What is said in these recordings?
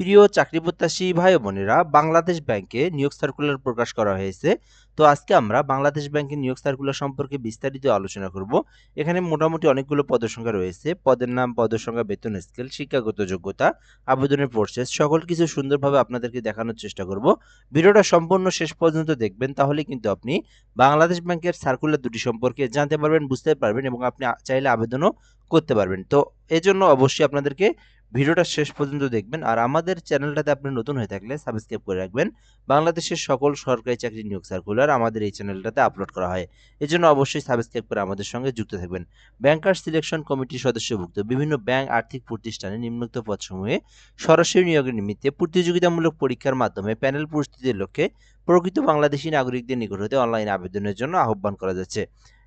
প্রিয় চাকরি প্রত্যাশী ভাই বোনেরা, বাংলাদেশ ব্যাংকে নিয়োগ সার্কুলার প্রকাশ করা হয়েছে। তো আজকে আমরা বাংলাদেশ ব্যাংকের নিয়োগ সার্কুলার সম্পর্কে বিস্তারিত আলোচনা করব। এখানে মোটামুটি অনেকগুলো পদের সংখ্যা রয়েছে। পদের নাম, পদের সংখ্যা, বেতন, স্কেল, শিক্ষাগত যোগ্যতা, আবেদনের প্রসেস সকল কিছু সুন্দরভাবে আপনাদেরকে দেখানোর চেষ্টা করব। ভিডিওটা সম্পূর্ণ শেষ পর্যন্ত দেখবেন, তাহলে কিন্তু আপনি বাংলাদেশ ব্যাংকের সার্কুলার দুটি সম্পর্কে জানতে পারবেন, বুঝতে পারবেন এবং আপনি চাইলে আবেদনও করতে পারবেন। তো এই জন্য অবশ্যই আপনাদেরকে ভিডিওটা শেষ পর্যন্ত দেখবেন। আর আমাদের চ্যানেলটাতে আপনি নতুন হয়ে থাকলে সাবস্ক্রাইব করে রাখবেন। বাংলাদেশের সকল সরকারি চাকরি নিয়োগ সার্কুলার আমাদের এই চ্যানেলটাতে আপলোড করা হয়। এজন্য অবশ্যই সাবস্ক্রাইব করে আমাদের সঙ্গে যুক্ত থাকবেন। ব্যাংকার সিলেকশন কমিটির সদস্যভুক্ত বিভিন্ন ব্যাংক আর্থিক প্রতিষ্ঠানে নিম্নোক্ত পদসমূহে সরাসরি নিয়োগের নিমিত্তে প্রতিযোগিতামূলক পরীক্ষার মাধ্যমে প্যানেল প্রস্তুতির লক্ষ্যে প্রকৃত বাংলাদেশি নাগরিকদের নিকট হতে অনলাইন আবেদনের জন্য আহ্বান করা যাচ্ছে।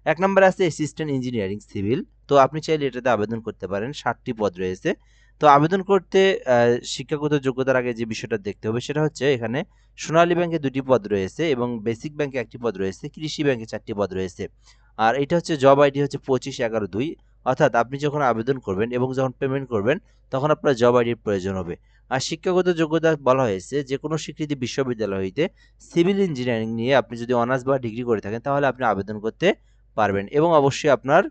এক নম্বরে আছে অ্যাসিস্ট্যান্ট ইঞ্জিনিয়ারিং সিভিল তো আপনি চাইলে এটাতে আবেদন করতে পারেন। ষাটটি পদ রয়েছে। তো আবেদন করতে শিক্ষাগত যোগ্যতার আগে যে বিষয়টা দেখতে হবে সেটা হচ্ছে এখানে সোনালী ব্যাংকে দুটি পদ রয়েছে এবং বেসিক ব্যাংকে একটি পদ রয়েছে, কৃষি ব্যাংকে চারটি পদ রয়েছে। আর এটা হচ্ছে জব আইডি হচ্ছে পঁচিশ এগারো দুই। অর্থাৎ আপনি যখন আবেদন করবেন এবং যখন পেমেন্ট করবেন, তখন আপনার জব আইডির প্রয়োজন হবে। আর শিক্ষাগত যোগ্যতা বলা হয়েছে যে কোনো স্বীকৃতি বিশ্ববিদ্যালয় হইতে সিভিল ইঞ্জিনিয়ারিং নিয়ে আপনি যদি অনার্স বা ডিগ্রি করে থাকেন, তাহলে আপনি আবেদন করতে পারবেন এবং অবশ্যই আপনার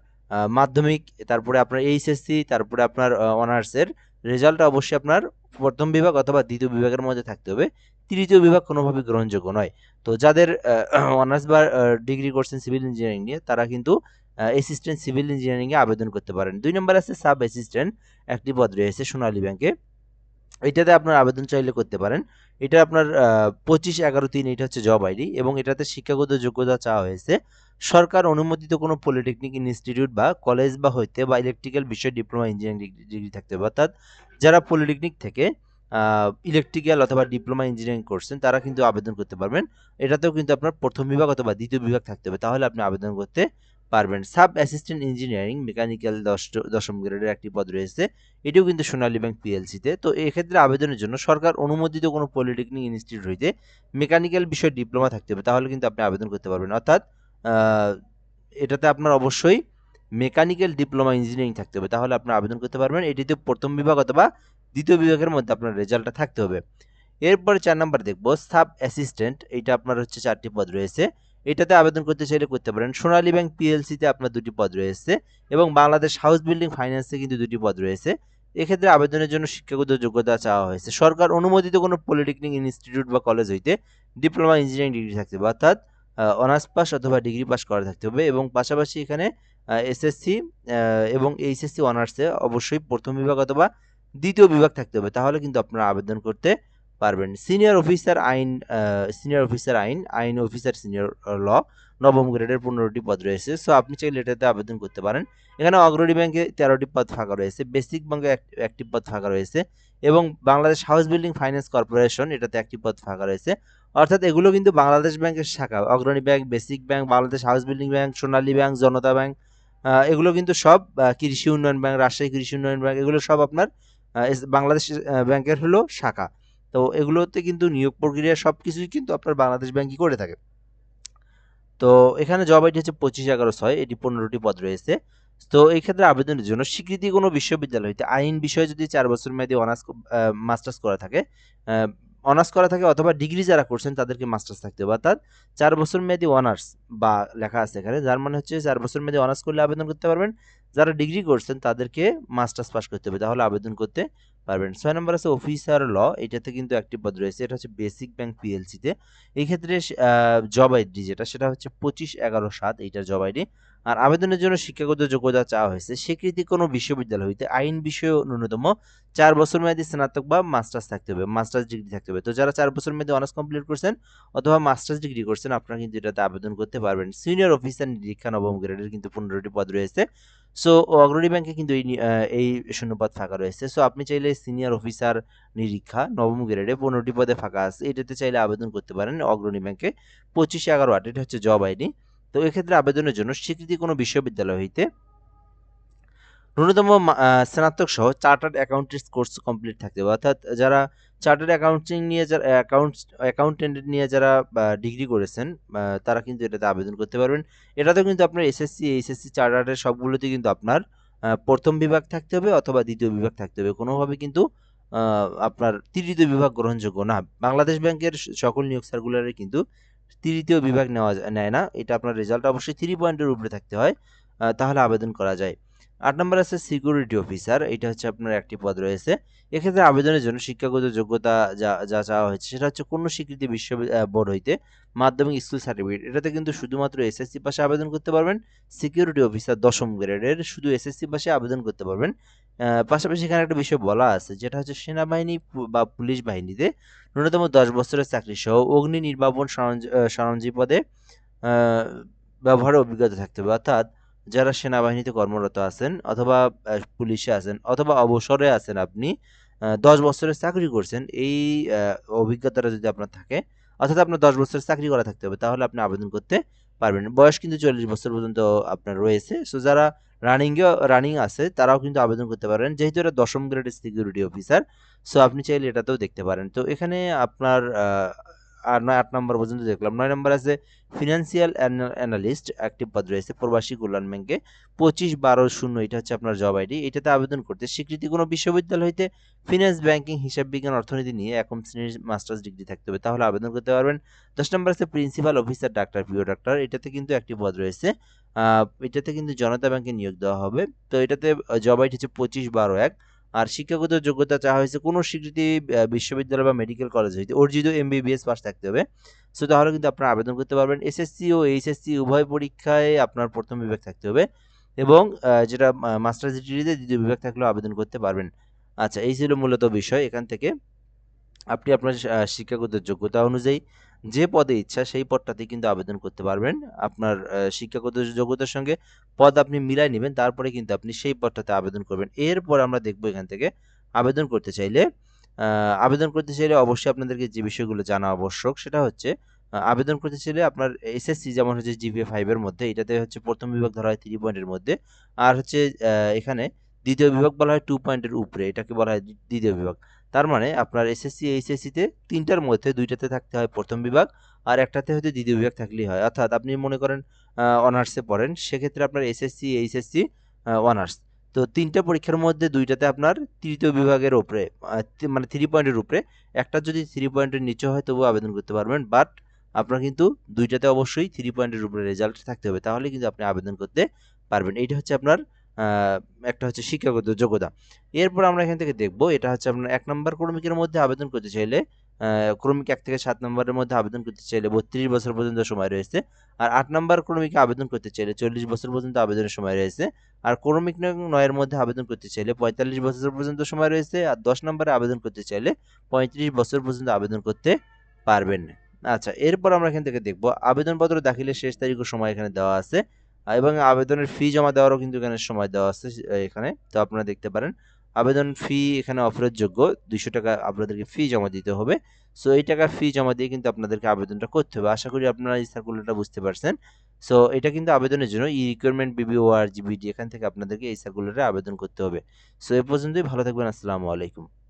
মাধ্যমিক, তারপরে আপনার এইচএসসি, তারপরে আপনার অনার্সের রেজাল্ট অবশ্যই আপনার প্রথম বিভাগ অথবা দ্বিতীয় বিভাগের মধ্যে থাকতে হবে। তৃতীয় বিভাগ কোনোভাবে গ্রহণযোগ্য নয়। তো যাদের অনার্স বা ডিগ্রি করছেন সিভিল ইঞ্জিনিয়ারিং নিয়ে তারা কিন্তু অ্যাসিস্ট্যান্ট সিভিল ইঞ্জিনিয়ারিংয়ে আবেদন করতে পারেন। দুই নম্বর আছে সাব অ্যাসিস্ট্যান্ট একটি পদ রয়েছে সোনালী ব্যাংকে এটাতে আপনার আবেদন চাইলে করতে পারেন। এটা আপনার পঁচিশ এগারো তিন এটা হচ্ছে জব আইডি এবং এটাতে শিক্ষাগত যোগ্যতা চাওয়া হয়েছে। সরকার অনুমোদিত কোনো পলিটেকনিক ইনস্টিটিউট বা কলেজ বা হইতে বা ইলেকট্রিক্যাল বিষয়ে ডিপ্লোমা ইঞ্জিনিয়ারিং ডিগ্রি থাকতে হবে। অর্থাৎ যারা পলিটেকনিক থেকে ইলেকট্রিক্যাল অথবা ডিপ্লোমা ইঞ্জিনিয়ারিং করছেন, তারা কিন্তু আবেদন করতে পারবেন। এটাতেও কিন্তু আপনার প্রথম বিভাগ অথবা দ্বিতীয় বিভাগ থাকতে হবে। তাহলে আপনি আবেদন করতে পারবেন। সাব অ্যাসিস্ট্যান্ট ইঞ্জিনিয়ারিং, মেকানিক্যাল দশ, দশম গ্রেডের একটি পদ রয়েছে। এটিও কিন্তু সোনালী ব্যাংক পিএলসিতে তো। এক্ষেত্রে আবেদনের জন্য সরকার অনুমোদিত কোনো পলিটেকনিক ইনস্টিটিউট হইতে মেকানিক্যাল বিষয়ে ডিপ্লোমা থাকতে হবে। তাহলে কিন্তু আপনি আবেদন করতে পারবেন। অর্থাৎ এটাতে আপনার অবশ্যই মেকানিক্যাল ডিপ্লোমা ইঞ্জিনিয়ারিং থাকতে হবে। তাহলে আপনি আবেদন করতে পারবেন। এটিতে প্রথম বিভাগ অথবা দ্বিতীয় বিভাগের মধ্যে আপনার রেজাল্টটা থাকতে হবে। এরপরে চার নাম্বার দেখব, সাব অ্যাসিস্ট্যান্ট। এটা আপনার হচ্ছে চারটি পদ রয়েছে। এটাতে আবেদন করতে চাইলে করতে পারেন। সোনালী ব্যাংক পিএলসিতে আপনার দুটি পদ রয়েছে এবং বাংলাদেশ হাউস বিল্ডিং ফাইন্যান্সে কিন্তু দুটি পদ রয়েছে। এক্ষেত্রে আবেদনের জন্য শিক্ষাগত যোগ্যতা চাওয়া হয়েছে। সরকার অনুমোদিত কোনো পলিটেকনিক ইনস্টিটিউট বা কলেজ হইতে ডিপ্লোমা ইঞ্জিনিয়ারিং ডিগ্রি থাকতে হবে, অর্থাৎ অনার্স পাস অথবা ডিগ্রি পাস করা থাকতে হবে এবং পাশাপাশি এখানে এসএসসি এবং এইচএসসি অনার্সে অবশ্যই প্রথম বিভাগ অথবা দ্বিতীয় বিভাগ থাকতে হবে। তাহলে কিন্তু আপনারা আবেদন করতে পারবেন। সিনিয়র অফিসার আইন সিনিয়র অফিসার আইন আইন অফিসার সিনিয়র ল নবম গ্রেডের পনেরোটি পদ রয়েছে। সো আপনি চাইলে এটাতে আবেদন করতে পারেন। এখানে অগ্রণী ব্যাংকে তেরোটি পদ ফাঁকা রয়েছে। বেসিক ব্যাংকে এক- একটি পদ ফাঁকা রয়েছে এবং Bangladesh house building finance corporation এটাতে একটি পদ ফাঁকা রয়েছে। অর্থাৎ এগুলো কিন্তু বাংলাদেশ ব্যাংকের শাখা। Agrani bank basic bank Bangladesh house building bank Sonali bank Janata bank এগুলো কিন্তু সব কৃষি উন্নয়ন ব্যাংক রাজশাহী কৃষি উন্নয়ন ব্যাংক এগুলো সব আপনার বাংলাদেশ ব্যাংকের হলো শাখা। তো এগুলোতে কিন্তু নিয়োগ প্রক্রিয়া সব কিছুই কিন্তু আপনার বাংলাদেশ ব্যাংকই করে থাকে। তো এখানে জব আইডি হচ্ছে পঁচিশ, এগারো, ছয়, এটি পনেরোটি পদ রয়েছে। তো এই ক্ষেত্রে আবেদনের জন্য স্বীকৃতি কোনো বিশ্ববিদ্যালয় হইতে আইন বিষয়ে যদি চার বছর মেয়াদী অনার্স মাস্টার্স করা থাকে অনার্স করা থাকে অথবা ডিগ্রি যারা করছেন তাদেরকে মাস্টার্স থাকতে হবে। অর্থাৎ চার বছর মেয়াদী অনার্স বা লেখা আছে এখানে, যার মানে হচ্ছে চার বছর মেয়াদী অনার্স করলে আবেদন করতে পারবেন। যারা ডিগ্রি করছেন, তাদেরকে মাস্টার্স পাস করতে হবে, তাহলে আবেদন করতে পারবেন। ছয় নম্বর আছে অফিসার ল এটাতে কিন্তু একটি পদ রয়েছে, এটা হচ্ছে বেসিক ব্যাংক পিএলসিতে এই ক্ষেত্রে জব আইডি যেটা, সেটা হচ্ছে পঁচিশ এগারো সাত, এইটার জব আইডি আর আবেদনের জন্য শিক্ষাগত যোগ্যতা চাওয়া হয়েছে। স্বীকৃতি কোনো বিশ্ববিদ্যালয় হইতে আইন বিষয়ে ন্যূনতম চার বছর মেয়াদী স্নাতক বা মাস্টার্স থাকতে হবে, মাস্টার্স ডিগ্রি থাকতে হবে। তো যারা চার বছর মেয়াদী অনার্স কমপ্লিট করছেন অথবা মাস্টার্স ডিগ্রি করছেন, আপনারা কিন্তু এটাতে আবেদন করতে পারবেন। সিনিয়র অফিসার নিরীক্ষা নবম গ্রেডের কিন্তু পনেরোটি পদ রয়েছে। সো অগ্রণী ব্যাংকে কিন্তু এই এই শূন্যপদ ফাঁকা রয়েছে। সো আপনি চাইলে সিনিয়র অফিসার নিরীক্ষা নবম গ্রেডে পনেরোটি পদে ফাঁকা আছে। এটাতে চাইলে আবেদন করতে পারেন অগ্রণী ব্যাংকে পঁচিশে এগারো আট। এটা হচ্ছে জব আইডি তো এক্ষেত্রে আবেদনের জন্য স্বীকৃতি কোনো বিশ্ববিদ্যালয় হইতে ন্যূনতম স্নাতক সহ চার্টার্ড অ্যাকাউন্টেন্টস কোর্স কমপ্লিট থাকতে হবে। অর্থাৎ যারা চার্টার্ড অ্যাকাউন্টিং নিয়ে যারা, অ্যাকাউন্টস অ্যাকাউন্টেন্ট নিয়ে যারা ডিগ্রি করেছেন তারা কিন্তু এটাতে আবেদন করতে পারবেন। এটাতেও কিন্তু আপনার এসএসসি এইচএসসি চার্টার্ডের সবগুলোতে কিন্তু আপনার প্রথম বিভাগ থাকতে হবে অথবা দ্বিতীয় বিভাগ থাকতে হবে। কোনোভাবে কিন্তু আপনার তৃতীয় বিভাগ গ্রহণযোগ্য না। বাংলাদেশ ব্যাংকের সকল নিয়োগ সার্কুলারে কিন্তু তৃতীয় বিভাগ নেওয়া নেয় না। এটা আপনার রেজাল্ট অবশ্যই থ্রি পয়েন্টের উপরে থাকতে হয়। তাহলে আবেদন করা যায়। আট নম্বর আছে সিকিউরিটি অফিসার এটা হচ্ছে আপনার একটি পদ রয়েছে। এক্ষেত্রে আবেদনের জন্য শিক্ষাগত যোগ্যতা যা যা চাওয়া হয়েছে সেটা হচ্ছে কোনো স্বীকৃতি বিশ্ব বোর্ড হইতে মাধ্যমিক স্কুল সার্টিফিকেট এটাতে কিন্তু শুধুমাত্র এসএসসি পাশে আবেদন করতে পারবেন। সিকিউরিটি অফিসার দশম গ্রেডের শুধু এসএসসি পাশে আবেদন করতে পারবেন। পাশাপাশি এখানে একটা বিষয় বলা আছে, যেটা হচ্ছে সেনাবাহিনী বা পুলিশ বাহিনীতে ন্যূনতম দশ বছরের চাকরি সহ অগ্নি নির্বাপন সরঞ্জ- পদে ব্যবহারের অভিজ্ঞতা থাকতে হবে। অর্থাৎ যারা সেনাবাহিনীতে কর্মরত আছেন অথবা পুলিশে আছেন অথবা অবসরে আছেন আপনি দশ বছরের চাকরি করছেন, এই অভিজ্ঞতাটা যদি আপনার থাকে, অর্থাৎ আপনার দশ বছরের চাকরি করা থাকতে হবে, তাহলে আপনি আবেদন করতে পারবেন। বয়স কিন্তু চল্লিশ বছর পর্যন্ত আপনার রয়েছে। সো যারা রানিংয়ে রানিং আছে, তারাও কিন্তু আবেদন করতে পারেন। যেহেতু এটা দশম গ্রেডের সিকিউরিটি অফিসার সো আপনি চাইলে এটাতেও দেখতে পারেন। তো এখানে আপনার আর নয় আট নম্বর পর্যন্ত দেখলাম। নয় নম্বর আছে ফিনান্সিয়াল অ্যানালিস্ট একটি পদ রয়েছে, প্রবাসী কল্যাণ ব্যাংকে পঁচিশ বারো শূন্য, এটা হচ্ছে আপনার জব আইডি এটাতে আবেদন করতে স্বীকৃতি কোনো বিশ্ববিদ্যালয় হইতে ফিনান্স ব্যাংকিং হিসাব বিজ্ঞান, অর্থনীতি নিয়ে একম শ্রেণির মাস্টার্স ডিগ্রি থাকতে হবে। তাহলে আবেদন করতে পারবেন। দশ নম্বর আছে principal officer doctor P O doctor এটাতে কিন্তু একটি পদ রয়েছে। এটাতে কিন্তু জনতা ব্যাংকে নিয়োগ দেওয়া হবে। তো এটাতে জব আইডি হচ্ছে পঁচিশ বারো এক। আর শিক্ষাগত যোগ্যতা চাওয়া হয়েছে কোনো স্বীকৃতি বিশ্ববিদ্যালয় বা মেডিকেল কলেজ হইতে। অর্জিত এম এমবিবিএস পাস থাকতে হবে। সো তাহলে কিন্তু আপনারা আবেদন করতে পারবেন। এসএসসি ও এইচএসসি উভয় পরীক্ষায় আপনার প্রথম বিভাগ থাকতে হবে এবং যেটা মাস্টার্স ডিগ্রিতে দ্বিতীয় বিভাগ থাকলেও আবেদন করতে পারবেন। আচ্ছা এই ছিল মূলত বিষয়। এখান থেকে আপনি আপনার শিক্ষাগত যোগ্যতা অনুযায়ী যে পদে ইচ্ছা সেই পদটাতে কিন্তু আবেদন করতে পারবেন। আপনার শিক্ষাগত যোগ্যতার সঙ্গে পদ আপনি মিলাই নেবেন, তারপরে কিন্তু আপনি সেই পদটাতে আবেদন করবেন। এরপর আমরা দেখব এখান থেকে আবেদন করতে চাইলে আবেদন করতে চাইলে অবশ্যই আপনাদেরকে যে বিষয়গুলো জানা আবশ্যক সেটা হচ্ছে আবেদন করতে চাইলে আপনার এসএসসি যেমন হচ্ছে জিপিএ ফাইভের মধ্যে, এটাতে হচ্ছে প্রথম বিভাগ ধরা হয় থ্রি পয়েন্টের মধ্যে, আর হচ্ছে এখানে দ্বিতীয় বিভাগ বলা হয় টু পয়েন্টের উপরে, এটাকে বলা হয় দ্বিতীয় বিভাগ। তার মানে আপনার এসএসসি এইচএসসিতে তিনটার মধ্যে দুইটাতে থাকতে হয় প্রথম বিভাগ আর একটাতে হয়তো দ্বিতীয় বিভাগ থাকলেই হয়। অর্থাৎ আপনি মনে করেন অনার্সে পড়েন, সেক্ষেত্রে আপনার এসএসসি এইচএসসি অনার্স তো তিনটা পরীক্ষার মধ্যে দুইটাতে আপনার তৃতীয় বিভাগের উপরে মানে থ্রি পয়েন্টের উপরে, একটা যদি থ্রি পয়েন্টের নিচে হয় তবুও আবেদন করতে পারবেন বাট আপনার কিন্তু দুইটাতে অবশ্যই থ্রি পয়েন্টের উপরে রেজাল্ট থাকতে হবে। তাহলে কিন্তু আপনি আবেদন করতে পারবেন। এইটা হচ্ছে আপনার একটা হচ্ছে শিক্ষাগত যোগ্যতা। এরপর আমরা এখান থেকে দেখব, এটা হচ্ছে আপনার এক নম্বর ক্রমিকের মধ্যে আবেদন করতে চাইলে ক্রমিক এক থেকে সাত নম্বরের মধ্যে আবেদন করতে চাইলে বত্রিশ বছর পর্যন্ত সময় রয়েছে। আর আট নম্বর ক্রমিকে আবেদন করতে চাইলে চল্লিশ বছর পর্যন্ত আবেদনের সময় রয়েছে। আর ক্রমিক নয়ের মধ্যে আবেদন করতে চাইলে পঁয়তাল্লিশ বছর পর্যন্ত সময় রয়েছে। আর দশ নম্বরে আবেদন করতে চাইলে পঁয়ত্রিশ বছর পর্যন্ত আবেদন করতে পারবেন। আচ্ছা এরপর আমরা এখান থেকে দেখব, আবেদনপত্র দাখিলের শেষ তারিখ ও সময় এখানে দেওয়া আছে। এবং আবেদনের ফি জমা দেওয়ারও কিন্তু এখানে সময় দেওয়া আছে এখানে। তো আপনারা দেখতে পারেন, আবেদন ফি এখানে অফারের যোগ্য দুইশো টাকা আপনাদেরকে ফি জমা দিতে হবে। সো এই টাকা ফি জমা দিয়ে কিন্তু আপনাদেরকে আবেদনটা করতে হবে। আশা করি আপনারা এই সার্কুলারটা বুঝতে পারছেন। সো এটা কিন্তু আবেদনের জন্য ই রিকোয়ারমেন্ট বিবিওআর জিবিডি এখান থেকে আপনাদেরকে এই সার্কুলারে আবেদন করতে হবে। সো এ পর্যন্তই, ভালো থাকবেন, আসসালামু আলাইকুম।